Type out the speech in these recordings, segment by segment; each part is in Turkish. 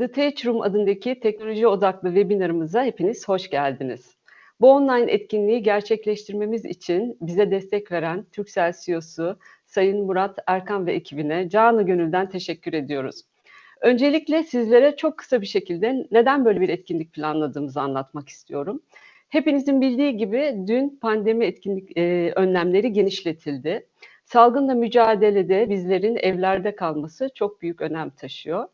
The Teach Room adındaki teknoloji odaklı webinarımıza hepiniz hoş geldiniz. Bu online etkinliği gerçekleştirmemiz için bize destek veren Turkcell CEO'su Sayın Murat Erkan ve ekibine canı gönülden teşekkür ediyoruz. Öncelikle sizlere çok kısa bir şekilde neden böyle bir etkinlik planladığımızı anlatmak istiyorum. Hepinizin bildiği gibi dün pandemi etkinlik e, önlemleri genişletildi. Salgınla mücadelede bizlerin evlerde kalması çok büyük önem taşıyor.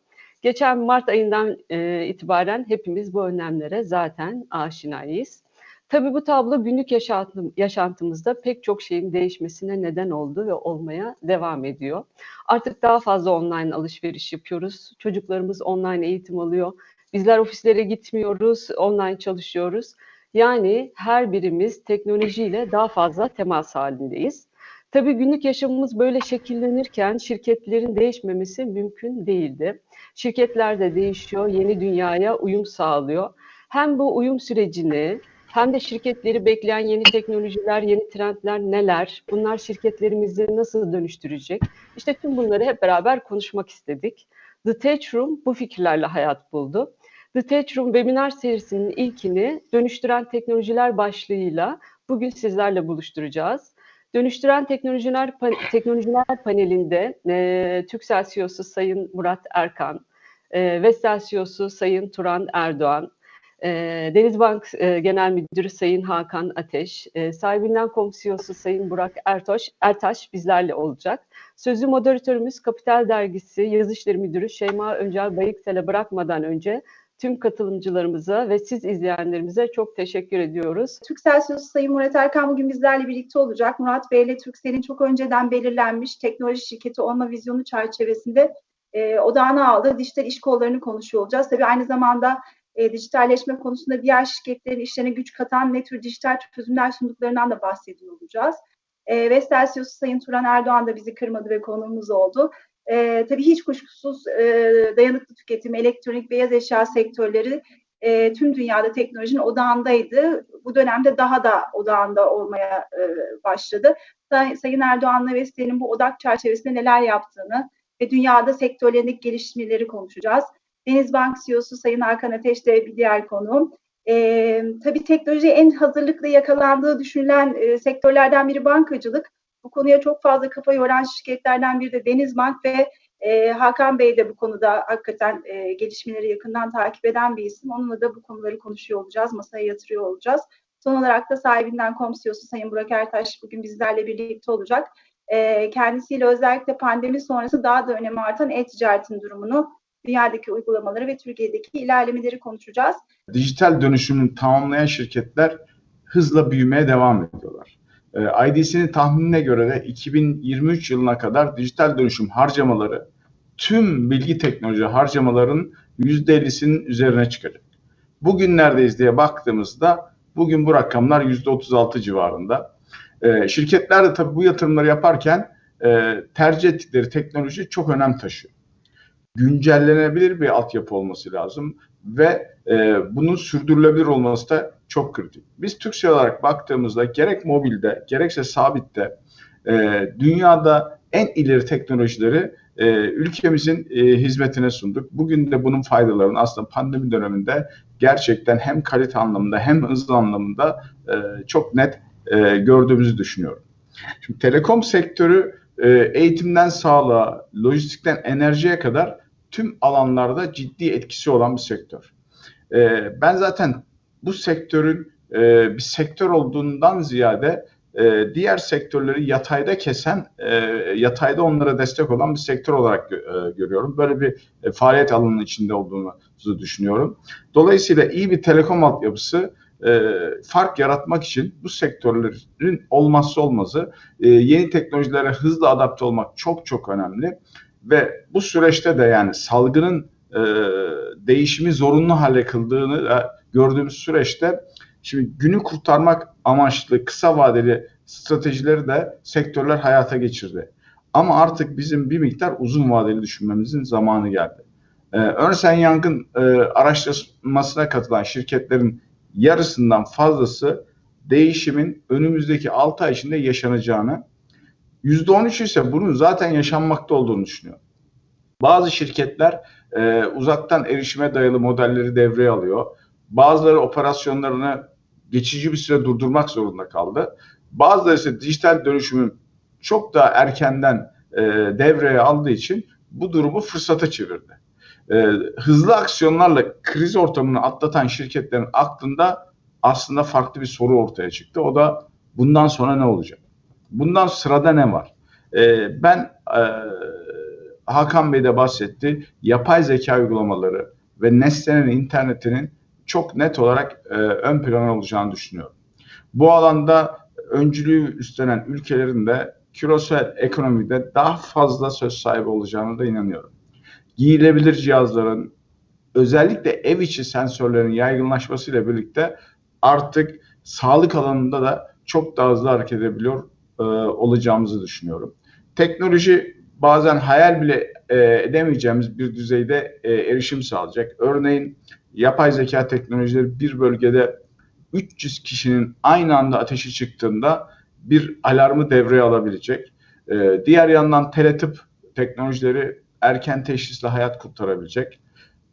Geçen Mart ayından e, itibaren hepimiz bu önlemlere zaten aşinayız. Tabii bu tablo günlük yaşantım, yaşantımızda pek çok şeyin değişmesine neden oldu ve olmaya devam ediyor. Artık daha fazla online alışveriş yapıyoruz. Çocuklarımız online eğitim alıyor. Bizler ofislere gitmiyoruz, online çalışıyoruz. Yani her birimiz teknolojiyle daha fazla temas halindeyiz. Tabii günlük yaşamımız böyle şekillenirken şirketlerin değişmemesi mümkün değildi. Şirketler de değişiyor, yeni dünyaya uyum sağlıyor. Hem bu uyum sürecini hem de şirketleri bekleyen yeni teknolojiler, yeni trendler neler? Bunlar şirketlerimizi nasıl dönüştürecek? İşte tüm bunları hep beraber konuşmak istedik. The Tech Room bu fikirlerle hayat buldu. The Tech Room webinar serisinin ilkini dönüştüren teknolojiler başlığıyla bugün sizlerle buluşturacağız. Dönüştüren Teknolojiler, Teknolojiler Paneli'nde e, Türksel CEO'su Sayın Murat Erkan, e, Vestel CEO'su Sayın Turan Erdoğan, e, Denizbank e, Genel Müdürü Sayın Hakan Ateş, e, Sahibinden.com CEO'su Sayın Burak Ertoş, Ertaş bizlerle olacak. Sözü moderatörümüz Kapital Dergisi Yazı İşleri Müdürü Şeyma Öncel Bayıksel'e bırakmadan önce tüm katılımcılarımıza ve siz izleyenlerimize çok teşekkür ediyoruz. Türksel Sözcüsü Sayın Murat Erkan bugün bizlerle birlikte olacak. Murat Bey ile Türksel'in çok önceden belirlenmiş teknoloji şirketi olma vizyonu çerçevesinde e, odağına aldığı dijital iş kollarını konuşuyor olacağız. Tabii aynı zamanda e, dijitalleşme konusunda diğer şirketlerin işlerine güç katan ne tür dijital çözümler sunduklarından da bahsediyor olacağız. E, Vestel CEO'su Sayın Turan Erdoğan da bizi kırmadı ve konuğumuz oldu. E, tabii hiç kuşkusuz e, dayanıklı tüketim, elektronik, beyaz eşya sektörleri e, tüm dünyada teknolojinin odağındaydı. Bu dönemde daha da odağında olmaya e, başladı. Say, Sayın Erdoğan'la Vestel'in bu odak çerçevesinde neler yaptığını ve dünyada sektörlerindeki gelişmeleri konuşacağız. Denizbank CEO'su Sayın Hakan Ateş de bir diğer konuğum. E, tabii teknoloji en hazırlıklı yakalandığı düşünülen e, sektörlerden biri bankacılık. Bu konuya çok fazla kafa yoran şirketlerden biri de Denizbank ve e, Hakan Bey de bu konuda hakikaten e, gelişmeleri yakından takip eden bir isim. Onunla da bu konuları konuşuyor olacağız, masaya yatırıyor olacağız. Son olarak da sahibinden komsiyosu Sayın Burak Ertaş bugün bizlerle birlikte olacak. E, kendisiyle özellikle pandemi sonrası daha da önemi artan e-ticaretin durumunu, dünyadaki uygulamaları ve Türkiye'deki ilerlemeleri konuşacağız. Dijital dönüşümünü tamamlayan şirketler hızla büyümeye devam ediyorlar. Ee, IDC'nin tahminine göre de 2023 yılına kadar dijital dönüşüm harcamaları tüm bilgi teknoloji harcamaların %50'sinin üzerine çıkacak. Bugünlerdeyiz diye baktığımızda bugün bu rakamlar %36 civarında. Ee, şirketler de tabii bu yatırımları yaparken e, tercih ettikleri teknoloji çok önem taşıyor. Güncellenebilir bir altyapı olması lazım ve e, bunun sürdürülebilir olması da çok kritik. Biz Türkçe olarak baktığımızda gerek mobilde gerekse sabitte e, dünyada en ileri teknolojileri e, ülkemizin e, hizmetine sunduk. Bugün de bunun faydalarını aslında pandemi döneminde gerçekten hem kalite anlamında hem hız anlamında e, çok net e, gördüğümüzü düşünüyorum. Şimdi telekom sektörü e, eğitimden sağlığa, lojistikten enerjiye kadar tüm alanlarda ciddi etkisi olan bir sektör. E, ben zaten bu sektörün e, bir sektör olduğundan ziyade e, diğer sektörleri yatayda kesen, e, yatayda onlara destek olan bir sektör olarak e, görüyorum. Böyle bir e, faaliyet alanının içinde olduğunu düşünüyorum. Dolayısıyla iyi bir telekom altyapısı e, fark yaratmak için bu sektörlerin olmazsa olmazı e, yeni teknolojilere hızlı adapte olmak çok çok önemli ve bu süreçte de yani salgının e, değişimi zorunlu hale kıldığını e, gördüğümüz süreçte şimdi günü kurtarmak amaçlı kısa vadeli stratejileri de sektörler hayata geçirdi. Ama artık bizim bir miktar uzun vadeli düşünmemizin zamanı geldi. Ee, Ernst Young'ın e, araştırmasına katılan şirketlerin yarısından fazlası değişimin önümüzdeki 6 ay içinde yaşanacağını, %13 ise bunun zaten yaşanmakta olduğunu düşünüyor. Bazı şirketler e, uzaktan erişime dayalı modelleri devreye alıyor. Bazıları operasyonlarını geçici bir süre durdurmak zorunda kaldı. Bazıları ise dijital dönüşümün çok daha erkenden e, devreye aldığı için bu durumu fırsata çevirdi. E, hızlı aksiyonlarla kriz ortamını atlatan şirketlerin aklında aslında farklı bir soru ortaya çıktı. O da bundan sonra ne olacak? Bundan sırada ne var? E, ben e, Hakan Bey de bahsetti. Yapay zeka uygulamaları ve nesnenin internetinin çok net olarak e, ön plana olacağını düşünüyorum. Bu alanda öncülüğü üstlenen ülkelerin de küresel ekonomide daha fazla söz sahibi olacağını da inanıyorum. Giyilebilir cihazların özellikle ev içi sensörlerin yaygınlaşmasıyla birlikte artık sağlık alanında da çok daha hızlı hareket edebiliyor e, olacağımızı düşünüyorum. Teknoloji bazen hayal bile e, edemeyeceğimiz bir düzeyde e, erişim sağlayacak. Örneğin yapay zeka teknolojileri bir bölgede 300 kişinin aynı anda ateşi çıktığında bir alarmı devreye alabilecek. E, diğer yandan teletıp teknolojileri erken teşhisle hayat kurtarabilecek.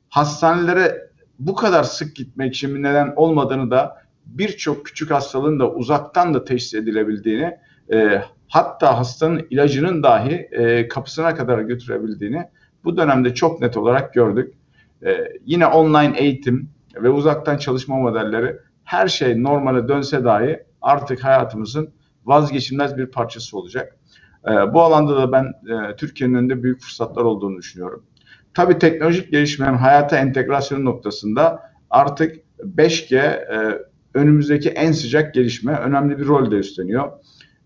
Hastanelere bu kadar sık gitmek bir neden olmadığını da birçok küçük hastalığın da uzaktan da teşhis edilebildiğini e, hatta hastanın ilacının dahi e, kapısına kadar götürebildiğini bu dönemde çok net olarak gördük. E, yine online eğitim ve uzaktan çalışma modelleri her şey normale dönse dahi artık hayatımızın vazgeçilmez bir parçası olacak. E, bu alanda da ben e, Türkiye'nin önünde büyük fırsatlar olduğunu düşünüyorum. Tabii teknolojik gelişmenin hayata entegrasyonu noktasında artık 5G e, önümüzdeki en sıcak gelişme önemli bir rol de üstleniyor.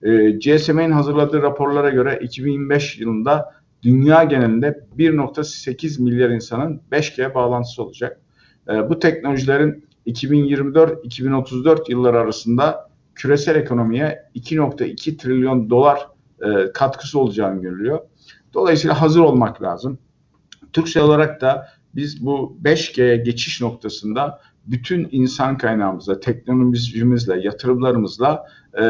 E, GSM'in hazırladığı raporlara göre 2025 yılında dünya genelinde 1.8 milyar insanın 5G bağlantısı olacak. E, bu teknolojilerin 2024-2034 yılları arasında küresel ekonomiye 2.2 trilyon dolar e, katkısı olacağını görülüyor. Dolayısıyla hazır olmak lazım. Türksel olarak da biz bu 5G'ye geçiş noktasında bütün insan kaynağımızla, teknolojimizle, yatırımlarımızla e,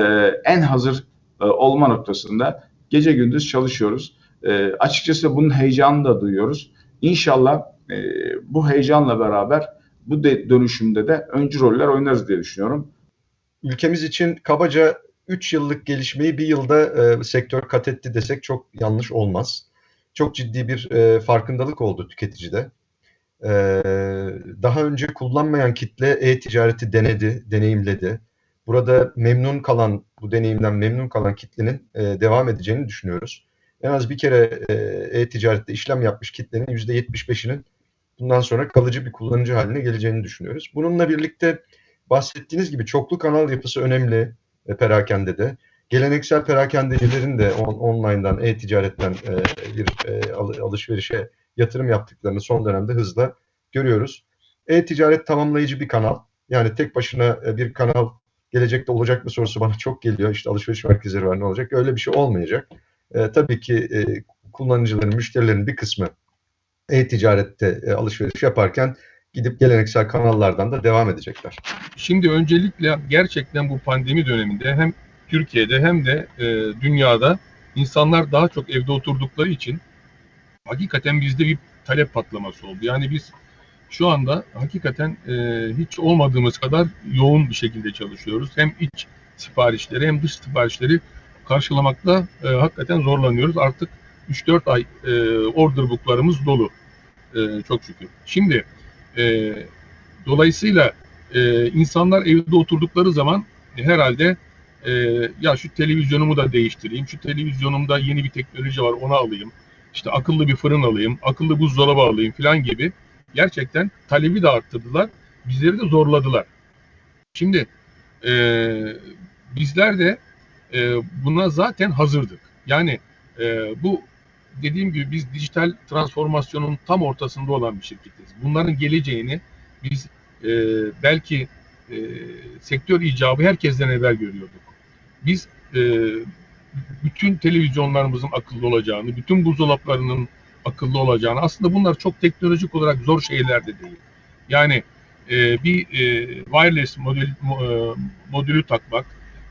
en hazır e, olma noktasında gece gündüz çalışıyoruz. E, açıkçası bunun heyecanını da duyuyoruz. İnşallah e, bu heyecanla beraber bu de, dönüşümde de öncü roller oynarız diye düşünüyorum. Ülkemiz için kabaca 3 yıllık gelişmeyi bir yılda e, sektör kat etti desek çok yanlış olmaz. Çok ciddi bir e, farkındalık oldu tüketicide. E, daha önce kullanmayan kitle e-ticareti denedi, deneyimledi. Burada memnun kalan, bu deneyimden memnun kalan kitlenin e, devam edeceğini düşünüyoruz. En az bir kere e, e-ticarette işlem yapmış kitlenin %75'inin bundan sonra kalıcı bir kullanıcı haline geleceğini düşünüyoruz. Bununla birlikte bahsettiğiniz gibi çoklu kanal yapısı önemli e, perakendede. Geleneksel perakendecilerin de on, online'dan, e-ticaretten e, bir e, al, alışverişe yatırım yaptıklarını son dönemde hızla görüyoruz. E-ticaret tamamlayıcı bir kanal. Yani tek başına e, bir kanal gelecekte olacak mı sorusu bana çok geliyor. İşte alışveriş merkezleri var ne olacak? Öyle bir şey olmayacak. E, tabii ki e, kullanıcıların, müşterilerin bir kısmı e-ticarette e, alışveriş yaparken gidip geleneksel kanallardan da devam edecekler. Şimdi öncelikle gerçekten bu pandemi döneminde hem Türkiye'de hem de e, dünyada insanlar daha çok evde oturdukları için hakikaten bizde bir talep patlaması oldu. Yani biz şu anda hakikaten e, hiç olmadığımız kadar yoğun bir şekilde çalışıyoruz. Hem iç siparişleri hem dış siparişleri karşılamakta e, hakikaten zorlanıyoruz. Artık 3-4 ay e, order booklarımız dolu. E, çok şükür. Şimdi e, dolayısıyla e, insanlar evde oturdukları zaman e, herhalde e, ya şu televizyonumu da değiştireyim, şu televizyonumda yeni bir teknoloji var onu alayım, işte akıllı bir fırın alayım, akıllı buzdolabı alayım falan gibi gerçekten talebi de arttırdılar, bizleri de zorladılar. Şimdi e, bizler de e, buna zaten hazırdık. Yani e, bu dediğim gibi biz dijital transformasyonun tam ortasında olan bir şirketiz. Bunların geleceğini biz e, belki e, sektör icabı herkesten evvel görüyorduk. Biz e, bütün televizyonlarımızın akıllı olacağını, bütün buzdolaplarının akıllı olacağını, aslında bunlar çok teknolojik olarak zor şeyler de değil. Yani e, bir e, wireless modül, e, modülü takmak,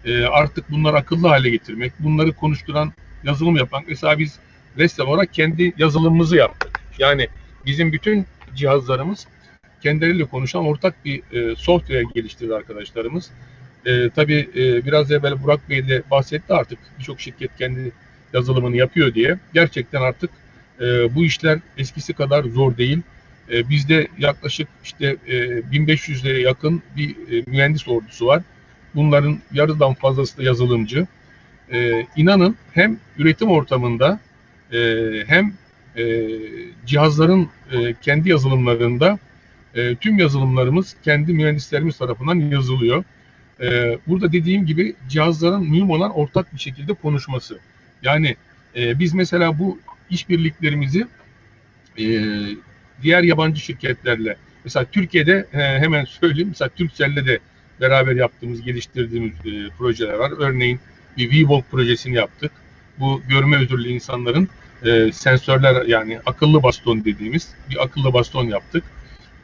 e, artık bunları akıllı hale getirmek, bunları konuşturan, yazılım yapan, mesela biz Vestel olarak kendi yazılımımızı yaptık. Yani bizim bütün cihazlarımız kendileriyle konuşan ortak bir e, software geliştirdi arkadaşlarımız. E, tabii e, biraz evvel Burak Bey de bahsetti artık birçok şirket kendi yazılımını yapıyor diye. Gerçekten artık e, bu işler eskisi kadar zor değil. E, bizde yaklaşık işte e, 1500'lere yakın bir e, mühendis ordusu var. Bunların yarıdan fazlası da yazılımcı. E, inanın hem üretim ortamında e, hem e, cihazların e, kendi yazılımlarında e, tüm yazılımlarımız kendi mühendislerimiz tarafından yazılıyor. E, burada dediğim gibi cihazların mühim olan ortak bir şekilde konuşması. Yani e, biz mesela bu işbirliklerimizi e, diğer yabancı şirketlerle mesela Türkiye'de e, hemen söyleyeyim mesela Turkcell'le de beraber yaptığımız, geliştirdiğimiz e, projeler var. Örneğin bir WeWalk projesini yaptık. Bu görme özürlü insanların e, sensörler yani akıllı baston dediğimiz bir akıllı baston yaptık.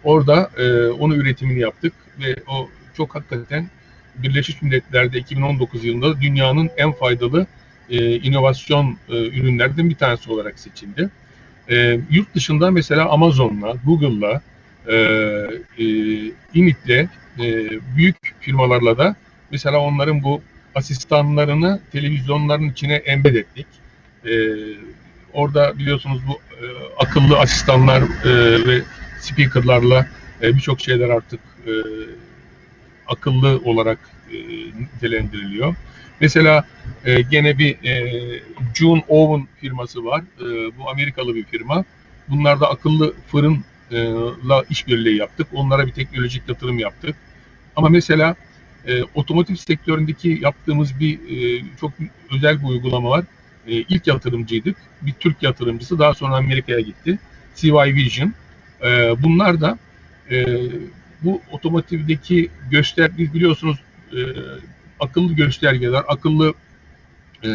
Orada e, onu üretimini yaptık ve o çok hakikaten Birleşmiş Milletler'de 2019 yılında dünyanın en faydalı e, inovasyon e, ürünlerden bir tanesi olarak seçildi. E, yurt dışında mesela Amazon'la, Google'la, e, e, Init'le, e, büyük firmalarla da mesela onların bu asistanlarını televizyonların içine embed ettik. E, orada biliyorsunuz bu e, akıllı asistanlar e, ve speakerlarla e, birçok şeyler artık e, akıllı olarak e, nitelendiriliyor. Mesela e, gene bir e, June Oven firması var. E, bu Amerikalı bir firma. Bunlarda akıllı fırınla işbirliği yaptık. Onlara bir teknolojik yatırım yaptık. Ama mesela e, otomotiv sektöründeki yaptığımız bir e, çok özel bir uygulama var. E, ilk yatırımcıydık. Bir Türk yatırımcısı daha sonra Amerika'ya gitti. CY Vision. E, bunlar da e, bu otomotivdeki göster biz biliyorsunuz e, akıllı göstergeler, akıllı e,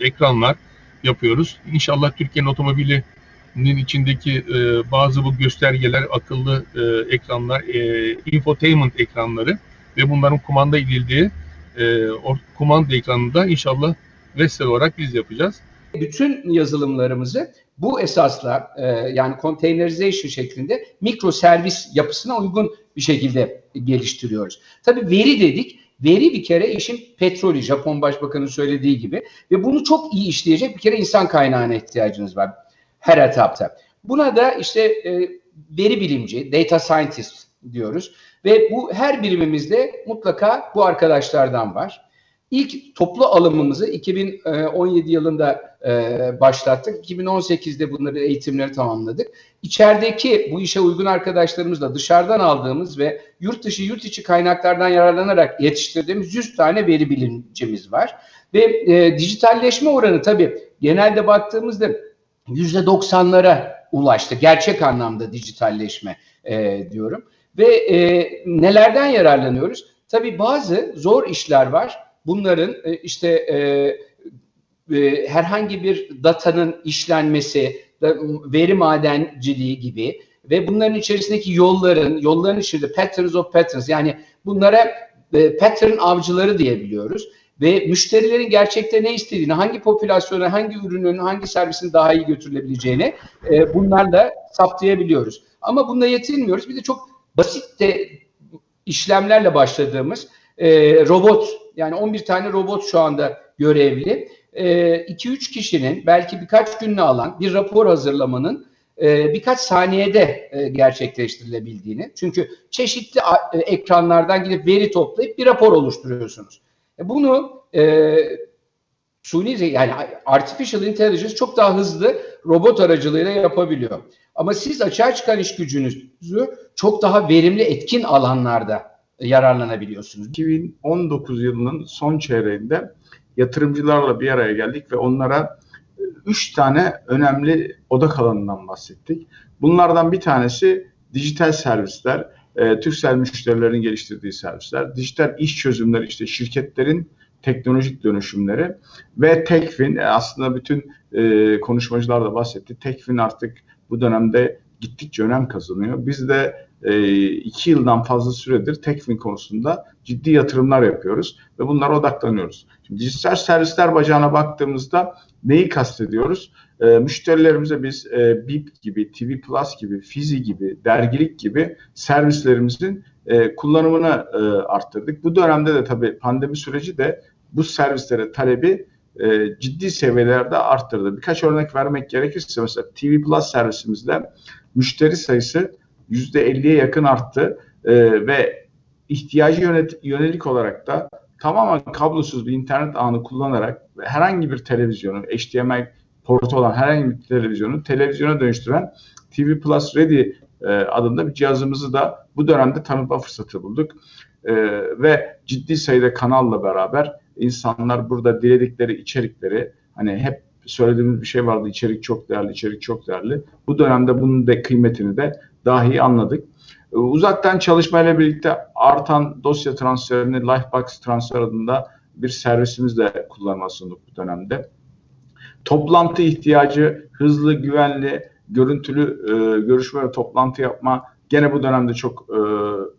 ekranlar yapıyoruz. İnşallah Türkiye'nin otomobilinin içindeki e, bazı bu göstergeler, akıllı e, ekranlar, e, infotainment ekranları ve bunların kumanda edildiği e, o kumanda ekranında inşallah Vestel olarak biz yapacağız. Bütün yazılımlarımızı bu esasla e, yani containerization şeklinde mikro servis yapısına uygun bir şekilde geliştiriyoruz. Tabii veri dedik. Veri bir kere işin petrolü, Japon Başbakanı'nın söylediği gibi ve bunu çok iyi işleyecek bir kere insan kaynağına ihtiyacınız var her etapta. Buna da işte e, veri bilimci, data scientist diyoruz ve bu her birimimizde mutlaka bu arkadaşlardan var. İlk toplu alımımızı 2017 yılında e, başlattık. 2018'de bunları eğitimleri tamamladık. İçerideki bu işe uygun arkadaşlarımızla dışarıdan aldığımız ve yurt dışı yurt içi kaynaklardan yararlanarak yetiştirdiğimiz 100 tane veri bilimcimiz var. Ve e, dijitalleşme oranı tabii genelde baktığımızda %90'lara ulaştı. Gerçek anlamda dijitalleşme e, diyorum. Ve e, nelerden yararlanıyoruz? Tabii bazı zor işler var. Bunların e, işte e, e, herhangi bir datanın işlenmesi, veri madenciliği gibi ve bunların içerisindeki yolların, yolların içinde patterns of patterns yani bunlara e, pattern avcıları diyebiliyoruz. Ve müşterilerin gerçekte ne istediğini, hangi popülasyona, hangi ürünün, hangi servisin daha iyi götürülebileceğini e, bunlarla saptayabiliyoruz. Ama bunda yetinmiyoruz. Bir de çok basit de işlemlerle başladığımız e, robot, yani 11 tane robot şu anda görevli. 2-3 kişinin belki birkaç gününü alan bir rapor hazırlamanın e, birkaç saniyede e, gerçekleştirilebildiğini. Çünkü çeşitli e, ekranlardan gidip veri toplayıp bir rapor oluşturuyorsunuz. Bunu e, suni yani artificial intelligence çok daha hızlı robot aracılığıyla yapabiliyor. Ama siz açığa çıkan iş gücünüzü çok daha verimli etkin alanlarda yararlanabiliyorsunuz. 2019 yılının son çeyreğinde yatırımcılarla bir araya geldik ve onlara üç tane önemli odak alanından bahsettik. Bunlardan bir tanesi dijital servisler, e, Türksel müşterilerin geliştirdiği servisler, dijital iş çözümleri işte şirketlerin teknolojik dönüşümleri ve Tekfin e, aslında bütün e, konuşmacılar da bahsetti. Tekfin artık bu dönemde gittikçe önem kazanıyor. Biz de e, iki yıldan fazla süredir Tekfin konusunda ciddi yatırımlar yapıyoruz ve bunlara odaklanıyoruz. Şimdi dijital servisler bacağına baktığımızda neyi kastediyoruz? e, müşterilerimize biz e, BIP gibi, TV Plus gibi, Fizi gibi, dergilik gibi servislerimizin e, kullanımını e, arttırdık. Bu dönemde de tabii pandemi süreci de bu servislere talebi e, ciddi seviyelerde arttırdı. Birkaç örnek vermek gerekirse mesela TV Plus servisimizde müşteri sayısı %50'ye yakın arttı e, ve ihtiyacı yönet, yönelik olarak da tamamen kablosuz bir internet ağını kullanarak herhangi bir televizyonu, HDMI portu olan herhangi bir televizyonu televizyona dönüştüren TV Plus Ready e, adında bir cihazımızı da bu dönemde tanıtma fırsatı bulduk. E, ve ciddi sayıda kanalla beraber insanlar burada diledikleri içerikleri hani hep söylediğimiz bir şey vardı içerik çok değerli, içerik çok değerli. Bu dönemde bunun da kıymetini de dahi anladık. E, Uzaktan çalışmayla birlikte artan dosya transferini Lifebox Transfer adında bir servisimizle kullanıma sunduk bu dönemde. Toplantı ihtiyacı, hızlı, güvenli, görüntülü e, görüşme ve toplantı yapma gene bu dönemde çok e,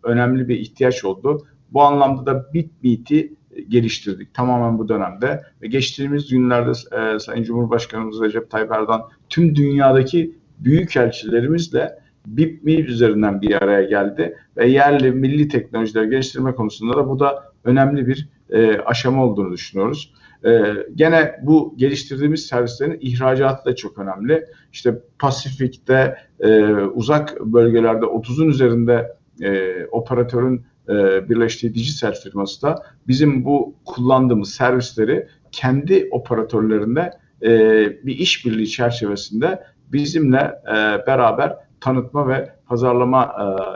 önemli bir ihtiyaç oldu. Bu anlamda da BitMeet'i geliştirdik tamamen bu dönemde ve geçtiğimiz günlerde e, Sayın Cumhurbaşkanımız Recep Tayyip Erdoğan tüm dünyadaki büyük elçilerimizle BitMeet üzerinden bir araya geldi ve yerli milli teknolojiler geliştirme konusunda da bu da önemli bir e, aşama olduğunu düşünüyoruz. E, gene bu geliştirdiğimiz servislerin ihracatı da çok önemli. İşte Pasifik'te e, uzak bölgelerde 30'un üzerinde e, operatörün e, birleştiği Digicel firması da bizim bu kullandığımız servisleri kendi operatörlerinde e, bir işbirliği çerçevesinde bizimle e, beraber tanıtma ve pazarlama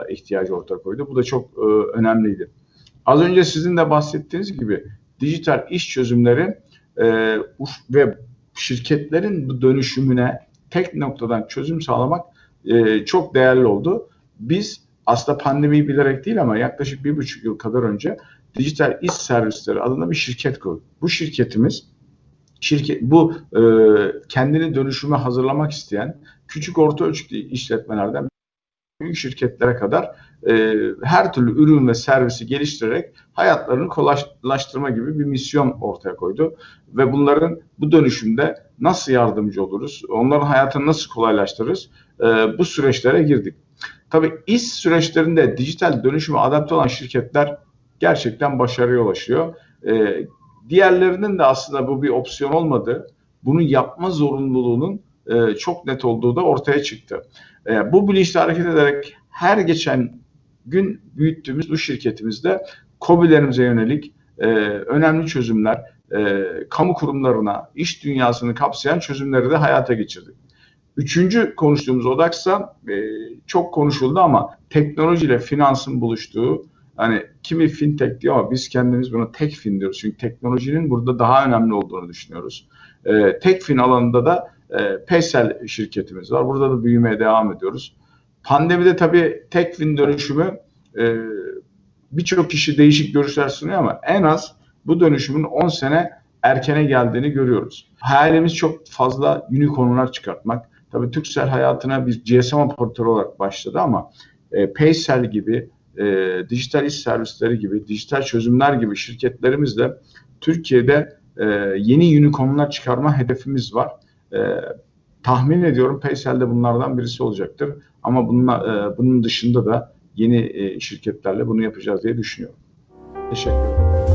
e, ihtiyacı ortaya koydu. Bu da çok önemliydi. Az önce sizin de bahsettiğiniz gibi dijital iş çözümleri ve şirketlerin bu dönüşümüne tek noktadan çözüm sağlamak çok değerli oldu. Biz aslında pandemiyi bilerek değil ama yaklaşık bir buçuk yıl kadar önce dijital iş servisleri adında bir şirket kurduk. Bu şirketimiz şirket bu e, kendini dönüşüme hazırlamak isteyen küçük orta ölçekli işletmelerden büyük şirketlere kadar e, her türlü ürün ve servisi geliştirerek hayatlarını kolaylaştırma gibi bir misyon ortaya koydu. Ve bunların bu dönüşümde nasıl yardımcı oluruz, onların hayatını nasıl kolaylaştırırız e, bu süreçlere girdik. Tabii iş süreçlerinde dijital dönüşüme adapte olan şirketler gerçekten başarıya ulaşıyor. E, diğerlerinin de aslında bu bir opsiyon olmadı. Bunu yapma zorunluluğunun e, çok net olduğu da ortaya çıktı. E, bu bilinçle hareket ederek her geçen gün büyüttüğümüz bu şirketimizde COBİ'lerimize yönelik e, önemli çözümler, e, kamu kurumlarına, iş dünyasını kapsayan çözümleri de hayata geçirdik. Üçüncü konuştuğumuz odaksa e, çok konuşuldu ama teknolojiyle finansın buluştuğu, hani kimi fintech diyor ama biz kendimiz buna tekfin diyoruz. Çünkü teknolojinin burada daha önemli olduğunu düşünüyoruz. E, tekfin alanında da e, Paysel şirketimiz var. Burada da büyümeye devam ediyoruz. Pandemide tabii tekfin dönüşümü e, birçok kişi değişik görüşler sunuyor ama en az bu dönüşümün 10 sene erkene geldiğini görüyoruz. Hayalimiz çok fazla unicornlar çıkartmak. Tabii Türksel hayatına bir GSM operatörü olarak başladı ama e, Paysel gibi, e, dijital iş servisleri gibi, dijital çözümler gibi şirketlerimizle Türkiye'de e, yeni unicornlar çıkarma hedefimiz var. E, tahmin ediyorum Paysel de bunlardan birisi olacaktır. Ama bununla, e, bunun dışında da yeni e, şirketlerle bunu yapacağız diye düşünüyorum. Teşekkür ederim.